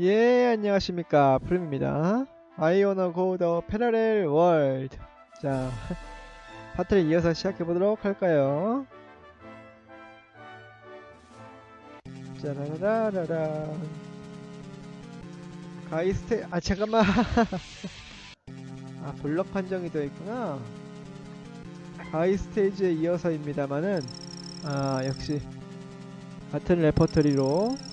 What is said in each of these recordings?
예, 안녕하십니까. 프림입니다. Go the parallel world. 자, 파트를 이어서 시작해보도록 할까요? 짜라라라라. 가이스테, 아, 잠깐만. 아, 블럭 판정이 되어 있구나. 가이 스테이지에 이어서입니다만은, 아, 역시, 같은 레퍼토리로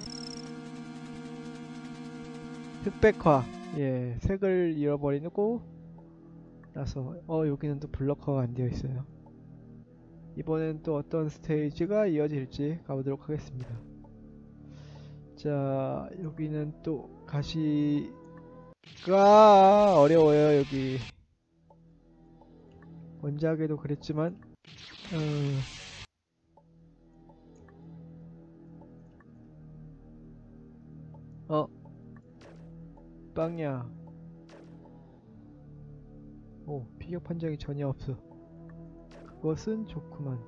흑백화. 예 색을 잃어버리고 나서 어 여기는 또 블럭화가 안 되어 있어요. 이번엔 또 어떤 스테이지가 이어질지 가보도록 하겠습니다. 자 여기는 또 가시가 어려워요 여기. 원작에도 그랬지만 음, 어 빵야. 오 피격 판정이 전혀 없어. 그것은 좋구만.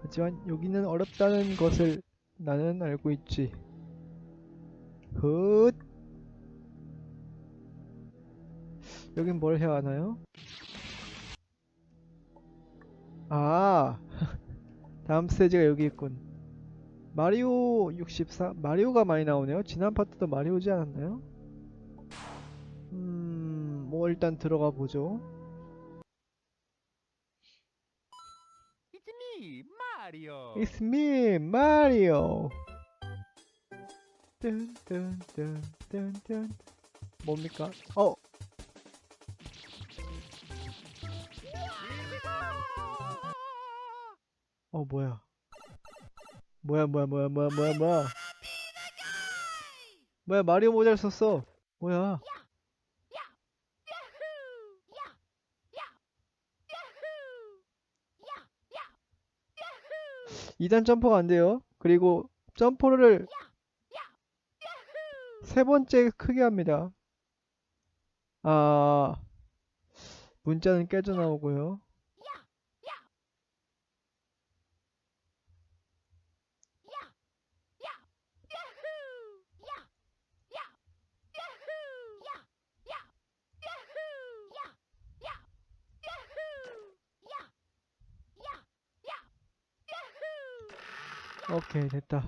하지만 여기는 어렵다는 것을 나는 알고 있지. 굿 여긴 뭘 해야 하나요? 아! 다음 스테이지가 여기 있군 마리오 64 마리오가 많이 나오네요 지난 파트도 마리오지 않았나요? 음, 뭐 일단 들어가 보죠. It's me, Mario. It's me, Mario. 뜬뜬뜬뜬뜬 뭡니까? 어, 어 뭐야? 뭐야 뭐야 뭐야 뭐야 뭐야 뭐야? 뭐야 마리오 모자를 썼어? 뭐야? 2단 점프가 안 돼요. 그리고 점프를 세 번째 크게 합니다. 아, 문자는 깨져 나오고요. 오케이, 됐다.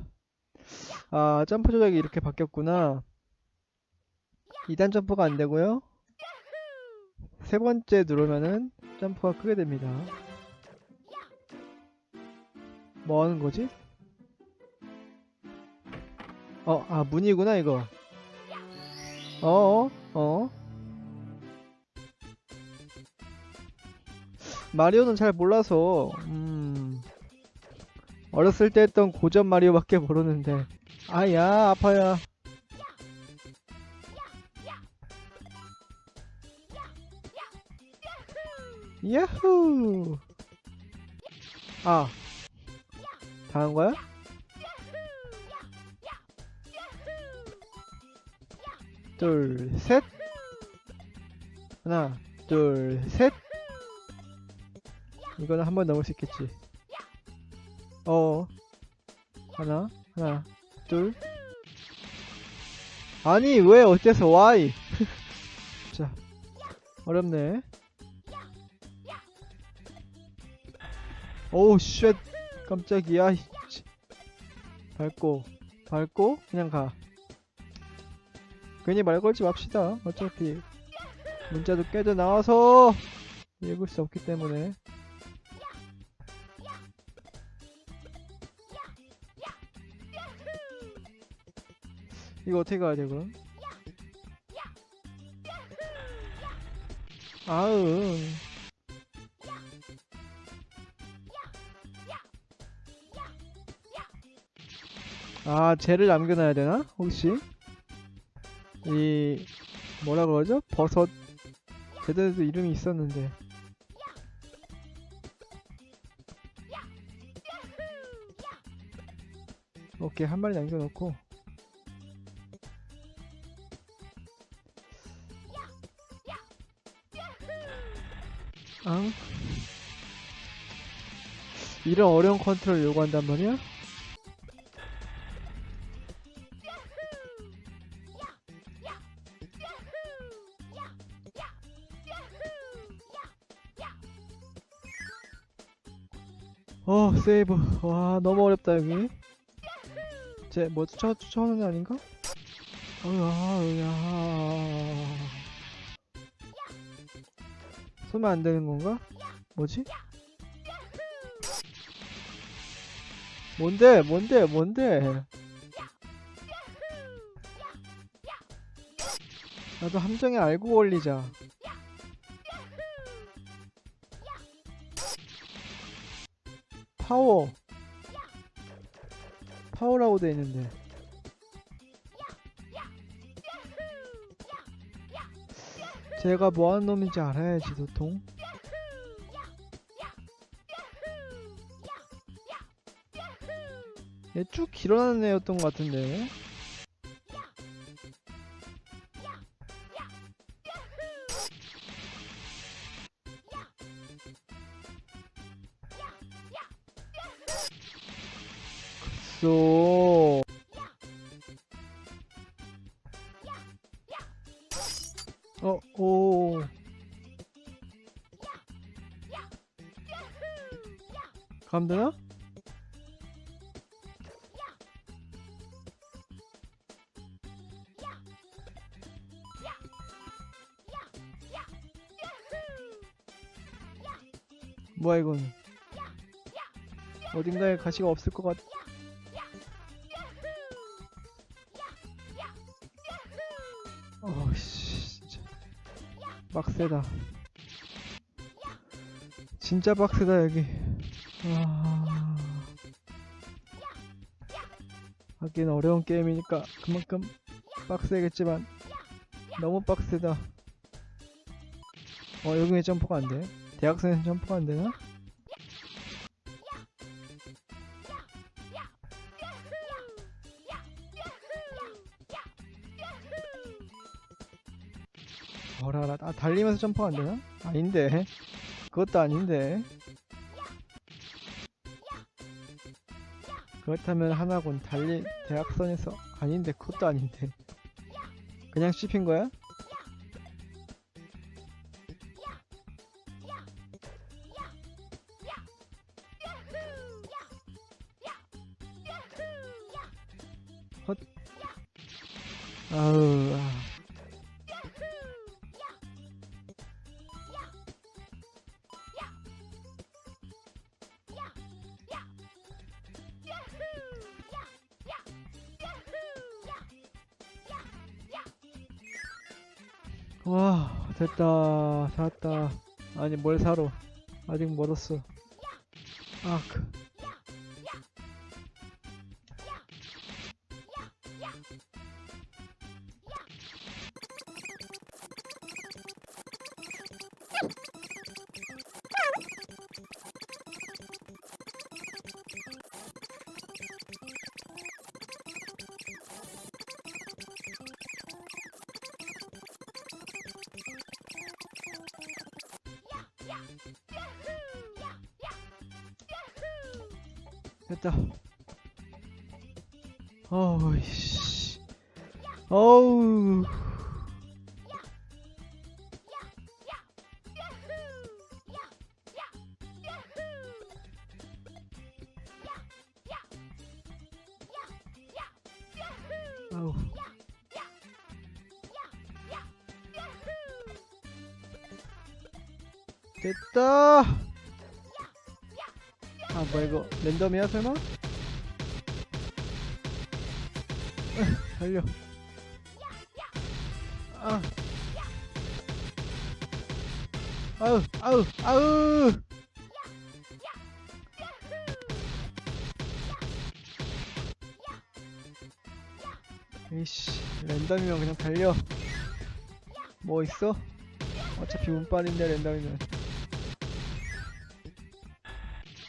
아, 점프 조작이 이렇게 바뀌었구나. 2단 점프가 안 되고요. 세 번째 누르면은 점프가 크게 됩니다. 뭐 하는 거지? 어, 아, 문이구나, 이거. 어어, 어. 마리오는 잘 몰라서, 음, 어렸을 때 했던 고전 마리오밖에 모르는데. 아야, 아파야. 야후! 아, 다한 거야? 둘, 셋. 하나, 둘, 셋. 이거는 한 번 넘을 수 있겠지. 어. 하나, 하나, 둘. 아니, 왜, 어째서, why? 자, 어렵네. 오우, 쉣. 깜짝이야. 밟고, 밟고, 그냥 가. 괜히 말 걸지 맙시다. 어차피, 문자도 깨져 나와서, 읽을 수 없기 때문에. 이거 어떻게 가야 돼 그럼? 아으 아 쟤를 남겨놔야 되나? 혹시? 이 뭐라 그러죠? 버섯 제대로 이름이 있었는데 오케이 한 마리 남겨놓고 응? 이런 어려운 컨트롤 요구한단 말이야? 어 세이브 와 너무 어렵다 여기 쟤뭐 쫓아 쫓아오는 게 아닌가? 어야 어야 쏘면 안 되는 건가? 뭐지? 뭔데? 뭔데? 뭔데? 나도 함정에 알고 올리자. 파워. 파워라고 돼 있는데 제가 뭐 하는 놈인지 알아야지 도통. 얘 쭉 길어나는 애였던 것 같은데 뭐야 이건? 어딘가에 가시가 없을 것 같... 어씨 진짜. 빡세다. 진짜 빡세다 여기. 아... 하긴 어려운 게임이니까 그만큼 빡세겠지만 너무 빡세다. 어 여기 왜 점프가 안 돼? 대학생은 점프가 안 되나? 어라라 아 달리면서 점프가 안 되나? 아닌데 그것도 아닌데 그렇다면 하나군 달리 대학선에서 아닌데 그것도 아닌데 그냥 씹힌 거야? 와 됐다. 살았다. 아니 뭘 사러? 아직 멀었어. 아 그. 어우 씨 어우 됐다 아 뭐야 이거 랜덤이야 설마? 달려. 아. 아우 아우 아우. 에이씨 랜덤이면 그냥 달려. 뭐 있어? 어차피 운빨인데 랜덤이면.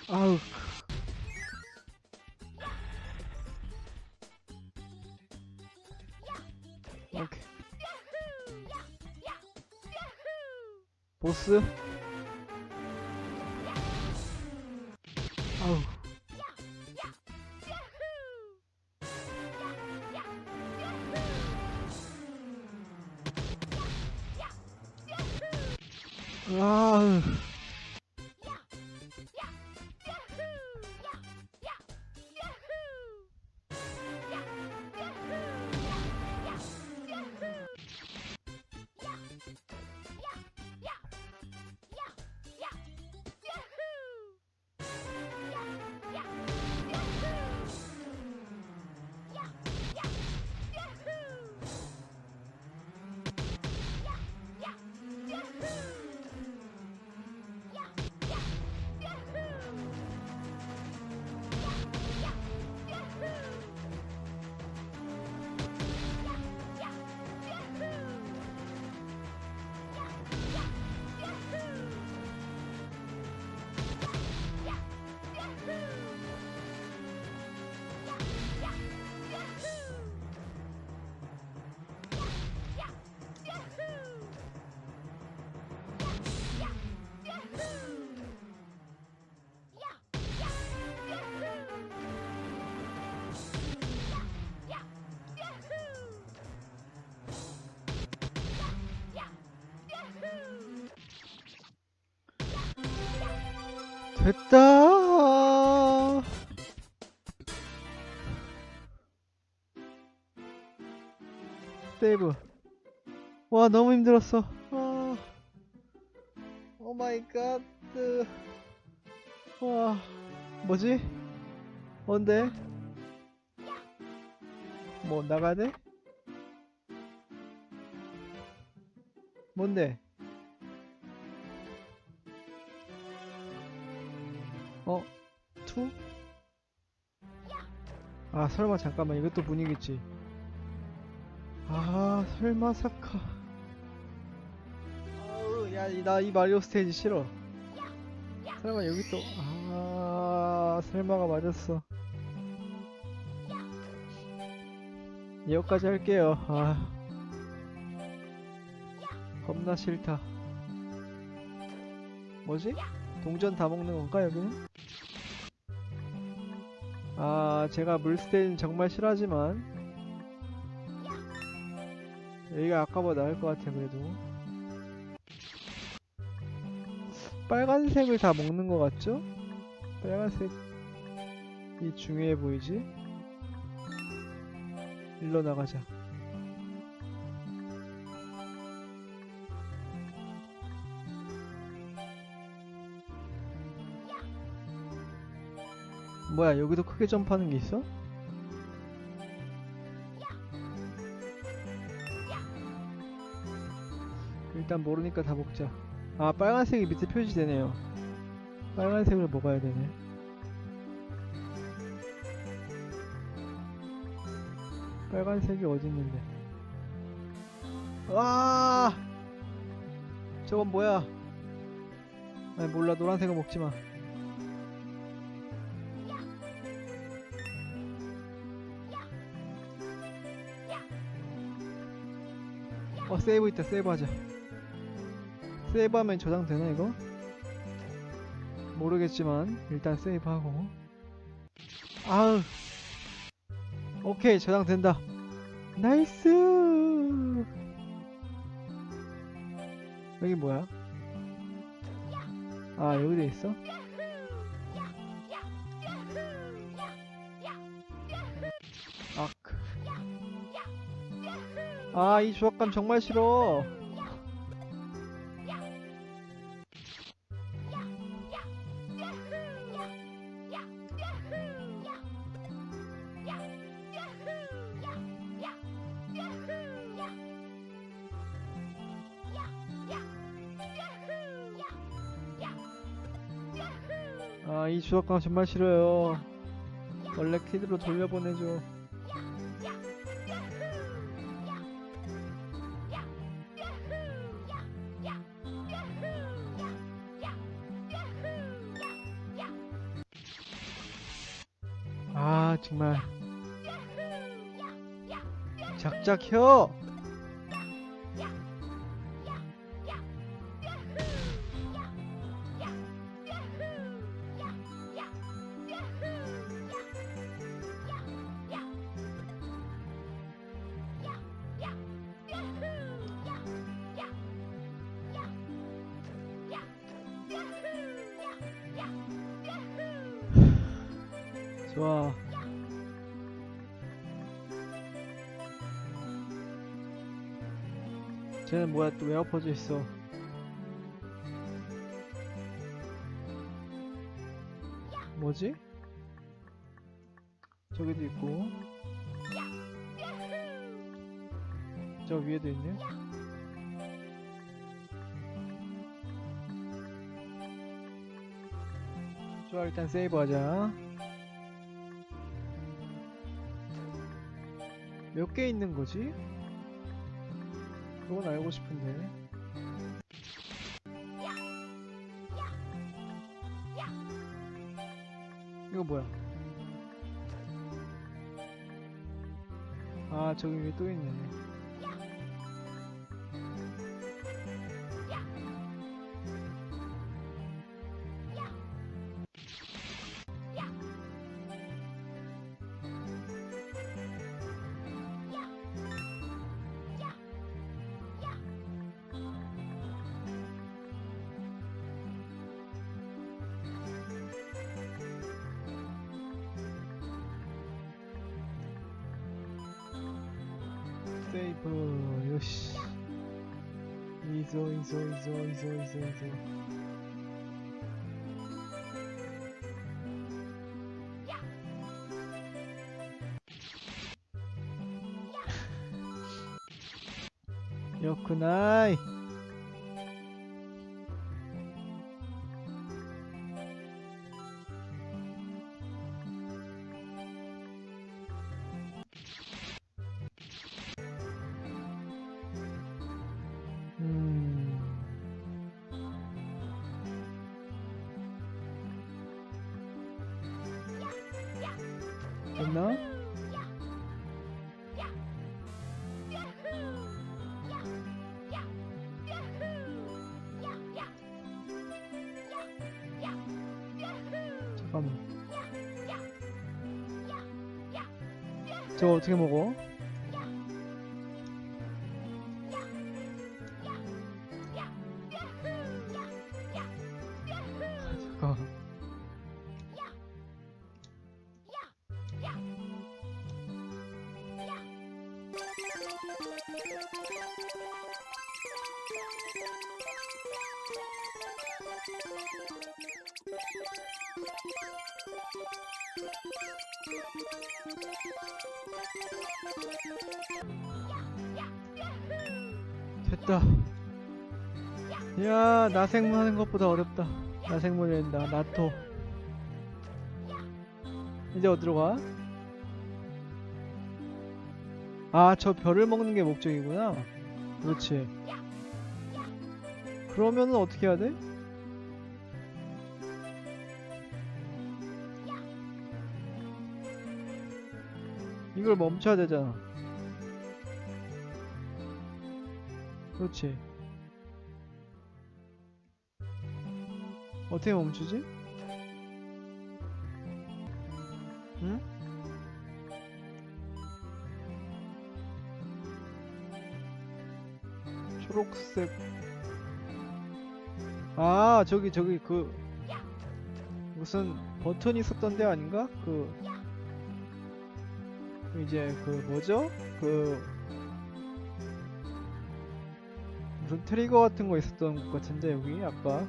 아우 보 됐다. 세이브. 와 너무 힘들었어. 아. 오 마이 갓. 와 뭐지? 뭔데? 뭐 나가야 돼? 뭔데? 어? 투? 아 설마 잠깐만 이것도 분위기지 아 설마 사카 아우 야나 이 마리오 스테이지 싫어 설마 여기 또아 설마가 맞았어 여기까지 할게요 아 겁나 싫다 뭐지? 동전 다 먹는 건가 여기는? 아 제가 물스테이는 정말 싫어하지만 여기가 아까보다 나을 것 같아 그래도 빨간색을 다 먹는 것 같죠? 빨간색이 중요해 보이지? 일로 나가자 뭐야 여기도 크게 점프하는 게 있어? 일단 모르니까 다 먹자. 아 빨간색이 밑에 표시되네요. 빨간색을 먹어야 되네. 빨간색이 어디 있는데? 와! 저건 뭐야? 아니 몰라. 노란색은 먹지마 어 세이브 있다 세이브 하자 세이브하면 저장되나 이거? 모르겠지만 일단 세이브하고 아우 오케이 저장된다 나이스 여기 뭐야? 아 여기도 있어? 아, 이 조합감 정말 싫어. 아, 이 조합감 정말 싫어요. 원래 키드로 돌려보내줘. 정말. 작작혀 엎어져 있어 뭐지? 저기도 있고 저 위에도 있네 좋아 일단 세이브 하자 몇 개 있는 거지? 그건 알고 싶은데. 이거 뭐야? 아, 저기 위에 또 있네. 세이브 요시 이소 이소 이소 이소 이소 이소 요쿠나이 됐나? 잠깐만. 저거 어떻게 먹어? 됐다. 야, 나생물 하는 것보다 어렵다. 나생물 된다. 나토. 이제 어디로 가? 아, 저 별을 먹는 게 목적이구나. 그렇지. 그러면은 어떻게 해야 돼? 이걸 멈춰야 되잖아. 그렇지. 어떻게 멈추지? 응? 초록색 아 저기 저기 그 무슨 버튼이 있었던 데 아닌가? 그 이제 그 뭐죠? 그 무슨 트리거 같은 거 있었던 것 같은데 여기? 아까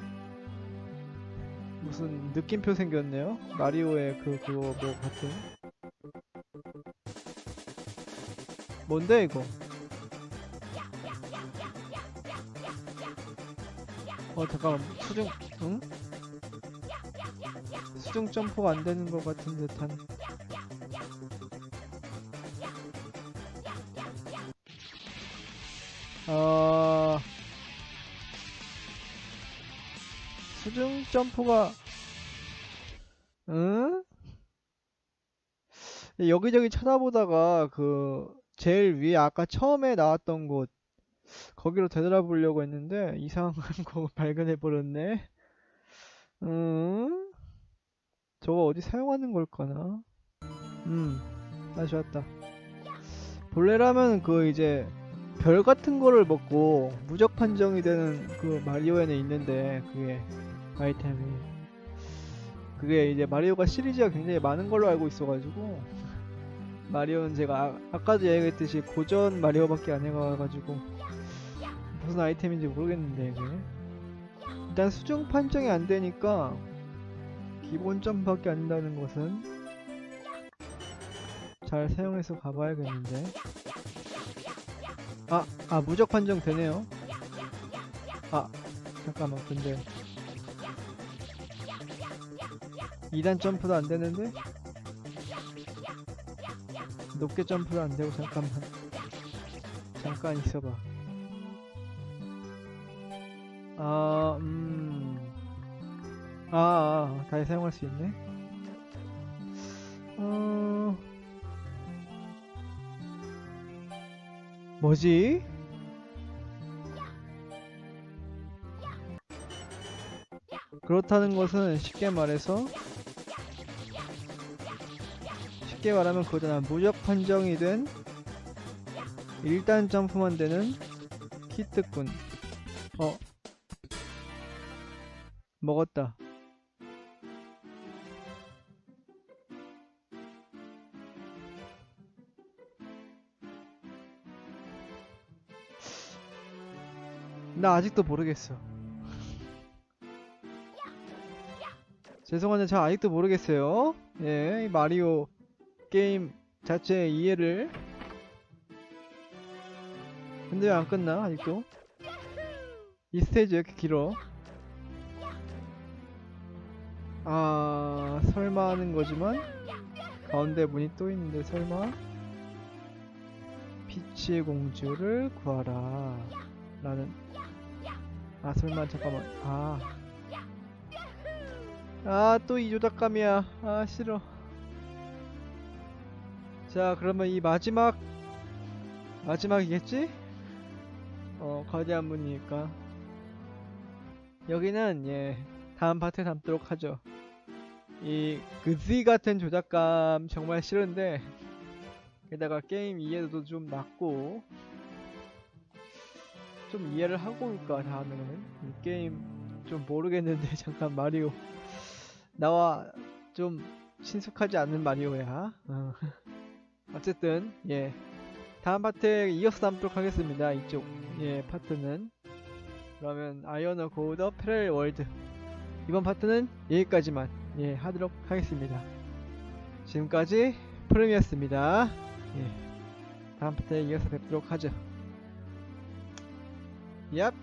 무슨 느낌표 생겼네요? 마리오의 그 그거 뭐 같은? 뭔데 이거? 어 잠깐만. 수중 응? 수중 점프가 안 되는 것 같은 듯한. 어... 점프가 응? 여기저기 찾아보다가 그 제일 위에 아까 처음에 나왔던 곳 거기로 되돌아보려고 했는데 이상한 거 발견해 버렸네. 음? 저거 어디 사용하는 걸까나? 음, 다시 왔다. 본래라면 그 이제 별 같은 거를 먹고 무적 판정이 되는 그 마리오에는 있는데 그게 아이템이. 그게 이제 마리오가 시리즈가 굉장히 많은 걸로 알고 있어가지고 마리오는 제가 아, 까도 얘기했듯이 고전 마리오밖에 안 해가지고 무슨 아이템인지 모르겠는데 이게. 일단 수중 판정이 안 되니까 기본 점밖에 안 된다는 것은 잘 사용해서 가봐야겠는데. 아, 아 무적 판정 되네요. 아 잠깐만 근데 2단 점프도 안 되는데 높게 점프도 안 되고 잠깐만 잠깐 있어봐 아, 음. 아, 아, 다시 사용할 수 있네. 어. 뭐지? 그렇다는 것은 쉽게 말해서 쉽게 말하면 그거잖아. 무적 판정이 된 1단 점프만 되는 키트꾼. 어, 먹었다. 나 아직도 모르겠어. 죄송한데 저 아직도 모르겠어요. 예, 이 마리오 게임 자체의 이해를. 근데 왜 안 끝나? 아직도? 이 스테이지 왜 이렇게 길어? 아 설마 하는 거지만 가운데 문이 또 있는데 설마? 피치 공주를 구하라. 라는. 아 설마 잠깐만. 아 아 또 이 조작감이야. 아 싫어 자 그러면 이 마지막 마지막이겠지? 어 거대한 문이니까. 여기는 예 다음 파트에 담도록 하죠. 이 그지 같은 조작감 정말 싫은데 게다가 게임 이해도도 좀 낮고 좀 이해를 하고 올까 다음에는. 이 게임 좀 모르겠는데 잠깐 마리오. 나와 좀 친숙하지 않는 마리오야. 어. 어쨌든 예. 다음 파트에 이어서 담도록 하겠습니다 이쪽. 예 파트는. 그러면 아이언어 고더 패럴 월드. 이번 파트는 여기까지만 예 하도록 하겠습니다. 지금까지 프롬이었습니다. 예. 다음 파트에 이어서 뵙도록 하죠. 얍